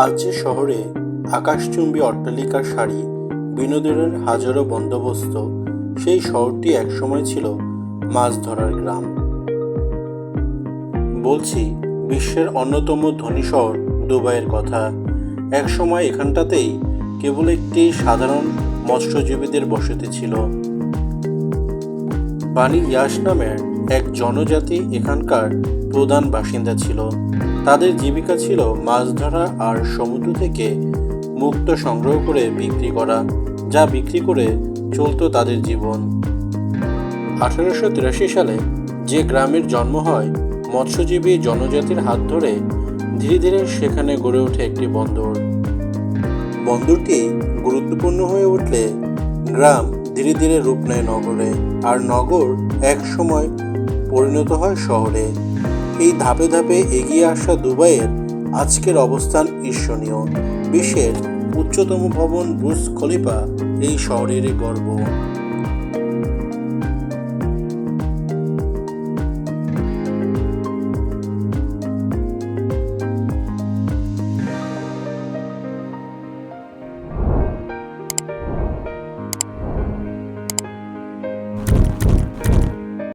আজ যে শহরে আকাশচুম্বী অট্টালিকার সারি বিনোদনের হাজারো বন্দোবস্ত, সেই শহরটি একসময় ছিল মাছ ধরার গ্রাম। বলছি, বিশ্বের অন্যতম ধনী শহর দুবাইয়ের কথা। একসময় এখানটাতেই কেবল একটি সাধারণ মৎস্যজীবীদের বসতি ছিল। বানি ইয়াস নামের এক জনজাতি এখানকার প্রধান বাসিন্দা ছিল। তাদের জীবিকা ছিল মাছ ধরা আর সমুদ্র থেকে মুক্ত সংগ্রহ করে বিক্রি করা, যা বিক্রি করে চলতো তাদের জীবন। আঠারোশো তিরাশি সালে যে গ্রামের জন্ম হয়, মৎস্যজীবী জনজাতির হাত ধরে ধীরে ধীরে সেখানে গড়ে ওঠে একটি বন্দর। বন্দরটি গুরুত্বপূর্ণ হয়ে উঠলে গ্রাম ধীরে ধীরে রূপ নেয় নগরে, আর নগর এক সময় পরিণত হয় শহরে। এই ধাপে ধাপে এগিয়ে আসা দুবাইয়ের আজকের অবস্থান ঈর্ষণীয়। বিশ্বের উচ্চতম ভবন বুস খলিফা এই শহরের গর্ব।